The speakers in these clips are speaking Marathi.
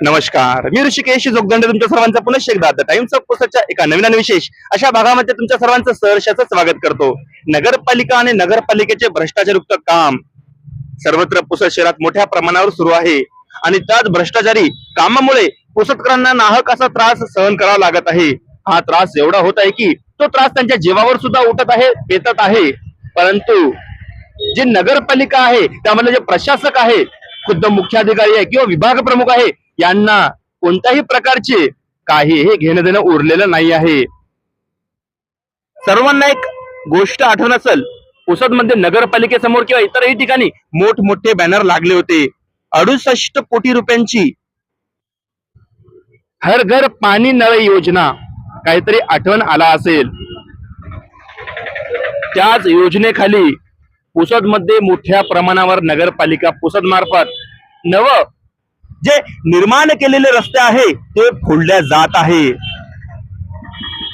नमस्कार. मी ऋषिकेश जोगदंड तुमच्या सर्वांचं पुनश्च एकदा द टाइम्स ऑफ पुस्तकच्या एका नवीन आणि विशेष अशा भागामध्ये तुमच्या सर्वांचं सहर्षाचं स्वागत करतो. नगरपालिका आणि नगरपालिकेचे भ्रष्टाचारयुक्त काम सर्वत्र पुसद शहरात मोठ्या प्रमाणावर सुरू आहे. आणि त्याच भ्रष्टाचारी कामामुळे पुसदकरांना नाहक असा त्रास सहन करावा लागत आहे. हा त्रास एवढा होत आहे की तो त्रास त्यांच्या जीवावर सुद्धा उठत आहे पेटत आहे. परंतु जे नगरपालिका आहे त्यामधले जे प्रशासक आहे खुद्द मुख्याधिकारी आहे किंवा विभाग प्रमुख आहे यांना कोणत्याही प्रकारचे काही हे घेणं देणं उरलेलं नाही आहे. सर्वांना एक गोष्ट आठवण असेल पुसदमध्ये नगरपालिकेसमोर किंवा इतरही ठिकाणी मोठमोठे बॅनर लागले होते. अडुसष्ट कोटी रुपयांची हर घर पाणी नळ योजना काहीतरी आठवण आला असेल. त्याच योजनेखाली पुसदमध्ये मोठ्या प्रमाणावर नगरपालिका पुसद मार्फत नव जे निर्माण केलेले रस्ते आहे ते फोडल्या जात आहे.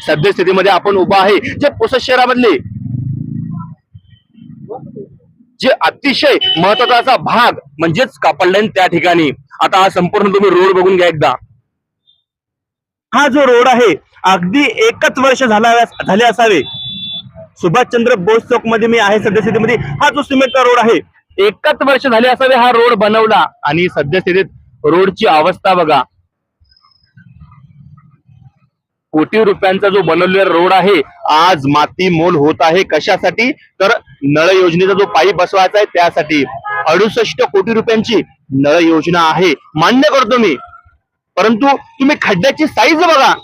सद्यस्थितीमध्ये आपण उभा आहे. जे पुसद शहरामधले जे अतिशय महत्त्वाचा भाग म्हणजेच कापड लाईन त्या ठिकाणी. आता हा संपूर्ण तुम्ही रोड बघून घ्या एकदा. हा जो रोड आहे अगदी एकच वर्ष झाला झाले असावे. सुभाषचंद्र बोस चौकमध्ये मी आहे सद्यस्थितीमध्ये हा जो सिमेंटचा रोड आहे. एकच वर्ष झाले असावे हा रोड बनवला. आणि सद्यस्थितीत रोडची अवस्था बघा. कोटी रुपयांचा जो बनवलेला रोड आहे आज माती मोल होत आहे. कशासाठी? तर नळ योजनेचा जो पाईप बसवायचा आहे त्यासाठी. अडुसष्ट कोटी रुपयांची नळ योजना आहे. मान्य करतो मी. परंतु तुम्ही खड्ड्याची साईज बघा.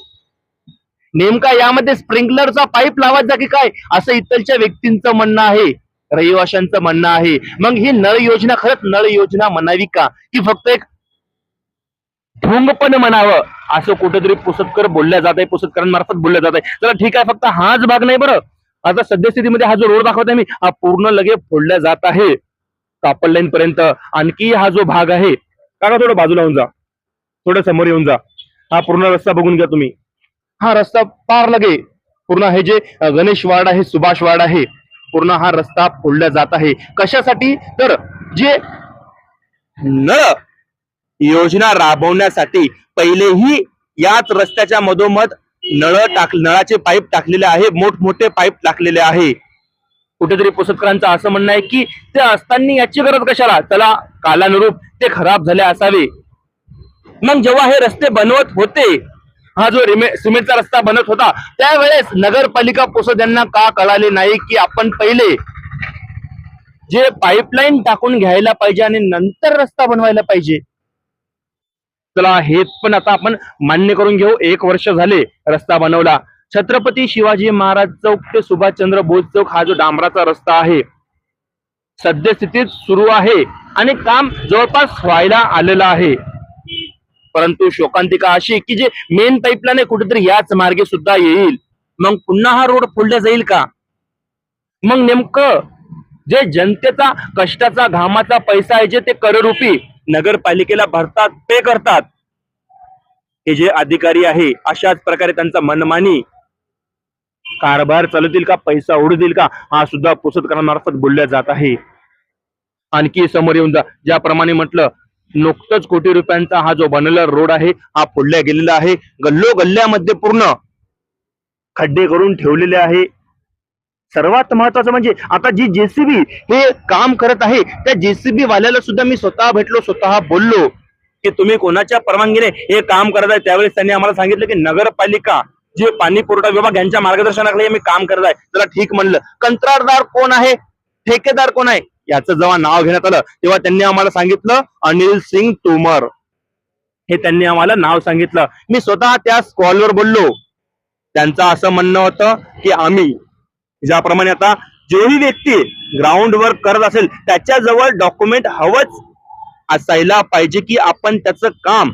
नेमका यामध्ये स्प्रिंकलरचा पाईप लावायचा की काय? असं इतरच्या व्यक्तींचं म्हणणं आहे. रहिवाशांचं म्हणणं आहे. मग ही नळ योजना खरंच नळ योजना म्हणावी का? की फक्त एक ढोंगपण म्हणावं. असं कुठेतरी पुसतकर बोलल्या जात आहे पुसतकरांमार्फत बोलल्या जात आहे चला ठीक आहे फक्त हाच भाग नाही बरं. आता सद्यस्थितीमध्ये हा जो रोड दाखवत आहे मी हा पूर्ण लगे फोडला जात आहे. कापड लाईन पर्यंत आणखी हा जो भाग आहे काका थोडं बाजूला होऊन जा. थोडं समोर येऊन जा. हा पूर्ण रस्ता बघून घ्या तुम्ही. हा रस्ता पार लगे. पूर्ण हे जे गणेश वार्ड आहे सुभाष वार्ड आहे पूर्ण हा रस्ता फोडला जात आहे. कशासाठी? तर जे नळ योजना राबवण्यासाठी पहिलेही याच रस्त्याच्या मधोमध नळ टाक नळाचे पाईप टाकलेले आहे मोठमोठे पाईप टाकलेले आहे. कुठेतरी पुसतकरांचं असं म्हणणं आहे की ते असताना याची गरज कशाला? त्याला कालानुरूप ते खराब झाले असावे. मग जेव्हा हे रस्ते बनवत होते हा जो रिमे सिमेंटचा रस्ता बनत होता त्यावेळेस नगरपालिका पोसत यांना का कळाले नाही की आपण पहिले जे पाईपलाईन टाकून घ्यायला पाहिजे आणि नंतर रस्ता बनवायला पाहिजे? चला हे पण आता आपण मान्य करून घेऊ. एक वर्ष झाले रस्ता बनवला. छत्रपती शिवाजी महाराज चौक ते सुभाषचंद्र बोस चौक हा जो डांबराचा रस्ता आहे सद्यस्थितीत सुरू आहे आणि काम जवळपास व्हायला आलेलं आहे. परंतु शोकांतिका अशी की जे मेन पाईपलाईन आहे कुठेतरी याच मार्गे सुद्धा येईल. मग पुन्हा हा रोड फोडला जाईल का? मग नेमकं जे जनतेचा कष्टाचा घामाचा पैसा आहे जे ते कररूपी नगरपालिकेला भरतात पे करतात. हे जे अधिकारी आहे अशाच प्रकारे त्यांचा मनमानी कारभार चालवतील का पैसा उडतील का हा सुद्धा पुसतकरांमार्फत बोलल्या जात आहे. आणखी समोर येऊन जा ज्याप्रमाणे म्हटलं नुकतंच कोटी रुपयांचा हा जो बनलेला रोड आहे हा फोडल्या गेलेला आहे. गल्लो गल्ल्यामध्ये पूर्ण खड्डे करून ठेवलेले आहे. सर्वात महत्वाचं म्हणजे आता जी जेसीबी हे काम करत आहे त्या जेसीबी वाल्याला सुद्धा मी स्वतः भेटलो स्वतः बोललो. की तुम्ही कोणाच्या परवानगीने हे काम करत आहे? त्यावेळेस त्यांनी आम्हाला सांगितलं की नगरपालिका जे पाणी पुरवठा विभाग यांच्या मार्गदर्शनाखाली आम्ही काम करत आहे. त्याला ठीक म्हणलं. कंत्राटदार कोण आहे? ठेकेदार कोण आहे? याचं जेव्हा नाव घेण्यात आलं तेव्हा त्यांनी आम्हाला सांगितलं अनिल सिंग तोमर. हे त्यांनी आम्हाला नाव सांगितलं. मी स्वतः त्या कॉलवर बोललो. त्यांचं असं म्हणणं होतं की आम्ही ज्याप्रमाणे आता जेही व्यक्ती ग्राउंड वर्क करत असेल त्याच्याजवळ डॉक्युमेंट हवंच असायला पाहिजे की आपण त्याचं काम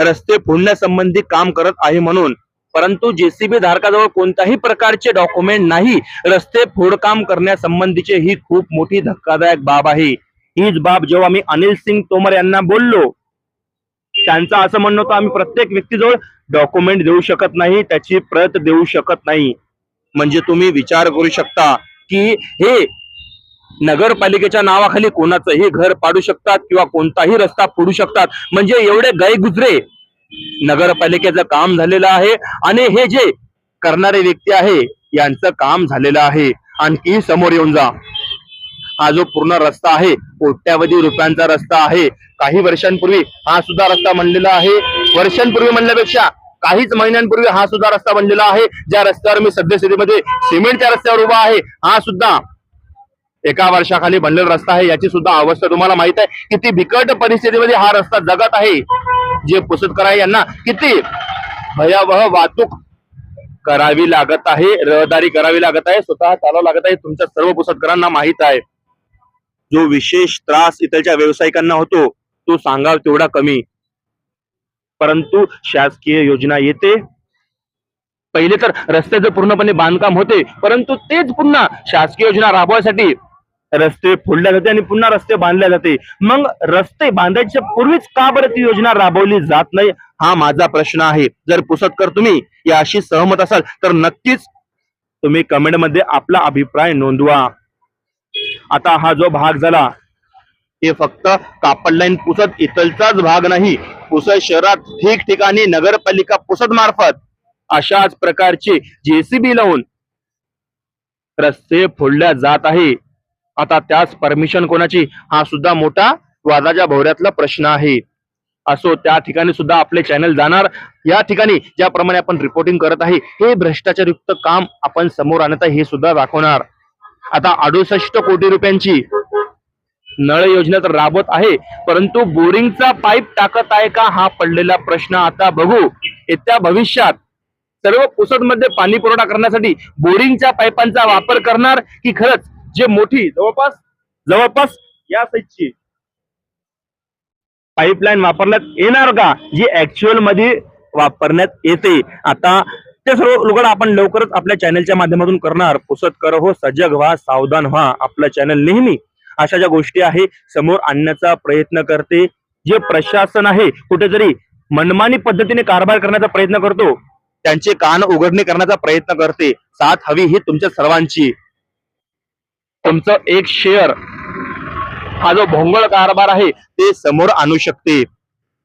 रस्ते फोडण्यासंबंधी काम करत आहे म्हणून. परंतु जेसीबी धारकाजवळ कोणत्याही प्रकारचे डॉक्युमेंट नाही. रस्ते फोडकाम करण्यासंबंधीचे ही खूप मोठी धक्कादायक बाब आहे. हीच बाब जेव्हा मी अनिल सिंग तोमर यांना बोललो त्यांचं असं म्हणणं होतं आम्ही प्रत्येक व्यक्तीजवळ डॉक्युमेंट देऊ शकत नाही त्याची प्रत देऊ शकत नाही. म्हणजे तुम्ही विचार करू शकता की हे नगरपालिकेच्या नावाखाली कोणाचंही घर पाडू शकतात किंवा कोणताही रस्ता फोडू शकतात. म्हणजे एवढे गैगुजरे नगरपालिकेचं काम झालेलं आहे आणि हे जे करणारे व्यक्ती आहे यांचं काम झालेलं आहे. आणखी समोर येऊन जा. हा जो पूर्ण रस्ता आहे कोट्यावधी रुपयांचा रस्ता आहे. काही वर्षांपूर्वी हा सुद्धा रस्ता म्हणलेला आहे. वर्षांपूर्वी म्हणल्यापेक्षा काहीच महिन्यांपूर्वी हा सुद्धा रस्ता बनलेला आहे. ज्या रस्त्यावर मी सद्यस्थितीमध्ये सिमेंटच्या रस्त्यावर उभा आहे हा सुद्धा एका वर्षाखाली बनलेला रस्ता आहे. याची सुद्धा अवस्था तुम्हाला माहीत आहे. किती बिकट परिस्थितीमध्ये हा रस्ता जगत आहे. जे पुसतकर आहे यांना किती भयावह वाहतूक करावी लागत आहे रहदारी करावी लागत आहे स्वतः चालावं लागत आहे. तुमच्या सर्व पुसतकरांना माहीत आहे. जो विशेष त्रास इथलच्या व्यावसायिकांना होतो तो सांगाव तेवढा कमी. परंतु शासकीय योजना येते. पहिले तर रस्त्याचं पूर्णपणे बांधकाम होते परंतु तेच पुन्हा शासकीय योजना राबवायसाठी रस्ते फोडल्या जाते आणि पुन्हा रस्ते बांधले जाते. मग रस्ते बांधायच्या पूर्वीच का बरं ती योजना राबवली जात नाही? हा माझा प्रश्न आहे. जर पुसतकर तुम्ही याशी सहमत असाल तर नक्कीच तुम्ही कमेंटमध्ये आपला अभिप्राय नोंदवा. आता हा जो भाग झाला हे फक्त कापड लाईन पुसद इथलचाच भाग नाही. पुसद शहरात ठिकठिकाणी नगरपालिका पुसद मार्फत अशाच प्रकारचे जेसीबी लावून रस्ते फोडल्या जात आहे. आता त्यास परमिशन कोणाची? हा सुद्धा मोठा वादाच्या भोवऱ्यातला प्रश्न आहे. असो त्या ठिकाणी सुद्धा आपले चॅनल जाणार. या ठिकाणी ज्याप्रमाणे आपण रिपोर्टिंग करत आहे हे भ्रष्टाचारयुक्त काम आपण समोर आणत आहे हे सुद्धा दाखवणार. आता अडुसष्ट कोटी रुपयांची नळ योजना तर राबवत आहे परंतु बोरिंगचा पाईप टाकत आहे का हा पडलेला प्रश्न आता बघू. येत्या भविष्यात सर्व पुसदमध्ये पाणी पुरवठा करण्यासाठी बोरिंगच्या पाईपांचा वापर करणार की खरंच जे मोठी जवळपास जवळपास या साईजची पाईपलाईन वापरण्यात येणार का? जी ऍक्च्युअलमध्ये वापरण्यात येते. आता ते सर्व लोकांना आपण लवकरच आपल्या चॅनलच्या माध्यमातून करणार. पुसत कर हो सजग व्हा सावधान व्हा. आपलं चॅनल नेहमी अशा ज्या गोष्टी आहे समोर आणण्याचा प्रयत्न करते. जे प्रशासन आहे कुठेतरी मनमानी पद्धतीने कारभार करण्याचा प्रयत्न करतो त्यांचे कान उघडणे करण्याचा प्रयत्न करते. साथ हवी ही तुमच्या सर्वांची. तुमचं एक शेअर हा जो भोंगळ कारभार आहे ते समोर आणू शकते.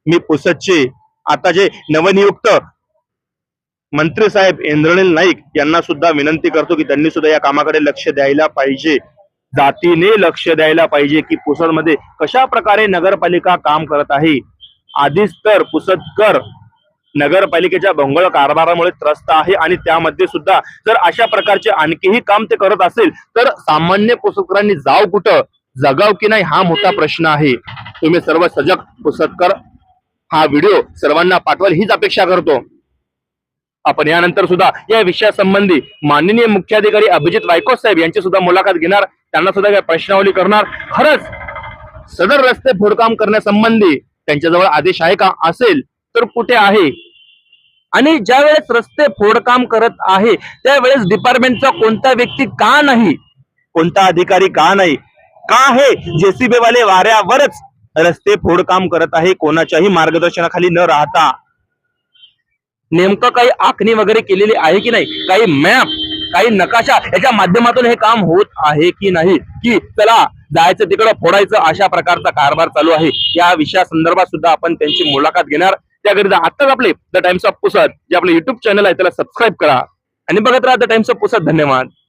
मी पुसदचे आता जे नवनियुक्त मंत्री साहेब इंद्रनील नाईक यांना सुद्धा विनंती करतो की त्यांनी सुद्धा या कामाकडे लक्ष द्यायला पाहिजे. जातीने लक्ष द्यायला पाहिजे की पुसदमध्ये कशा प्रकारे नगरपालिका काम करत आहे. आधीच तर पुसदकर नगरपालिकेच्या भोंगळ कारभारामुळे त्रस्त आहे आणि त्यामध्ये सुद्धा जर अशा प्रकारचे आणखीही काम ते करत असेल तर सामान्य पुसदकरांनी जाव कुठं? जगाव की नाही? हा मोठा प्रश्न आहे. तुम्ही सर्व सजग पुसदकर हा व्हिडिओ सर्वांना पाठवाल हीच अपेक्षा करतो. आपण यानंतर सुद्धा या विषयासंबंधी माननीय मुख्याधिकारी अभिजित वायको साहेब यांची सुद्धा मुलाखत घेणार. त्यांना सुद्धा काही प्रश्नावली करणार. खरंच सदर रस्ते फोडकाम करण्यासंबंधी त्यांच्याजवळ आदेश आहे का? असेल तर कुठे आहे? आणि ज्या वेळेस रस्ते फोडकाम करत आहे त्यावेळेस डिपार्टमेंटचा कोणता व्यक्ती का नाही? कोणता अधिकारी का नाही? का हे जेसीबी वाले वाऱ्यावरच रस्ते फोडकाम करत आहे कोणाच्याही मार्गदर्शनाखाली न राहता? नेमकं काही आखणी वगैरे केलेली आहे की नाही? काही मॅप काही नकाशा याच्या माध्यमातून हे काम होत आहे की नाही? की चला जायचं तिकडं फोडायचं अशा प्रकारचा कारभार चालू आहे. या विषयासंदर्भात सुद्धा आपण त्यांची मुलाखत घेणार. त्याकरिता आत्ताच आपले द टाइम्स ऑफ पुसद जे आपले युट्यूब चॅनल आहे त्याला सबस्क्राईब करा. आणि बघत राहा द टाइम्स ऑफ पुसद धन्यवाद.